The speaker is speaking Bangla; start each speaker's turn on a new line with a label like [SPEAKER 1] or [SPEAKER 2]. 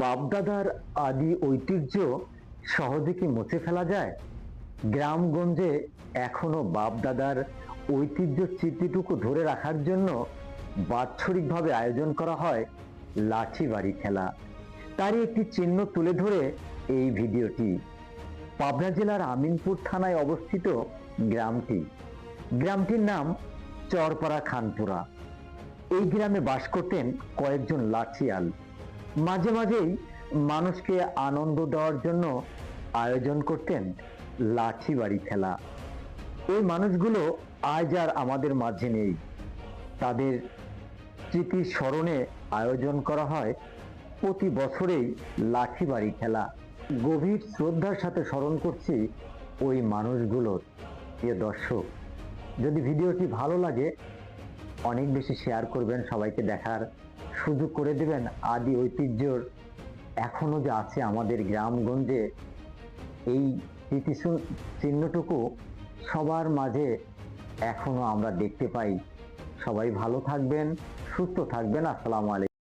[SPEAKER 1] বাপদাদার আদি ঐতিহ্য সহজে কি মুছে ফেলা যায়? গ্রামগঞ্জে এখনও বাপদাদার ঐতিহ্য স্মৃতিটুকু ধরে রাখার জন্য বাৎসরিকভাবে আয়োজন করা হয় লাঠি বাড়ি খেলা। তারই একটি চিহ্ন তুলে ধরে এই ভিডিওটি। পাবনা জেলার আমিনপুর থানায় অবস্থিত গ্রামটি। গ্রামটির নাম চরপাড়া খানপুরা। এই গ্রামে বাস করতেন কয়েকজন লাঠিয়াল। মাঝে মাঝেই মানুষকে আনন্দ দেওয়ার জন্য আয়োজন করতেন লাঠি বাড়ি খেলা। এই মানুষগুলো আজ আর আমাদের মাঝে নেই। তাদের স্মৃতির স্মরণে আয়োজন করা হয় প্রতি বছরেই লাঠি বাড়ি খেলা। গভীর শ্রদ্ধার সাথে স্মরণ করছি ওই মানুষগুলোর প্রিয় দর্শক, যদি ভিডিওটি ভালো লাগে, অনেক বেশি শেয়ার করবেন সবাইকে দেখার সুযোগ করে দেবেন আদি ঐতিহ্যর এখনও যে আছে আমাদের গ্রামগঞ্জে। এই স্মৃতি চিহ্নটুকু সবার মাঝে এখনও আমরা দেখতে পাই। সবাই ভালো থাকবেন, সুস্থ থাকবেন। আসসালামু আলাইকুম।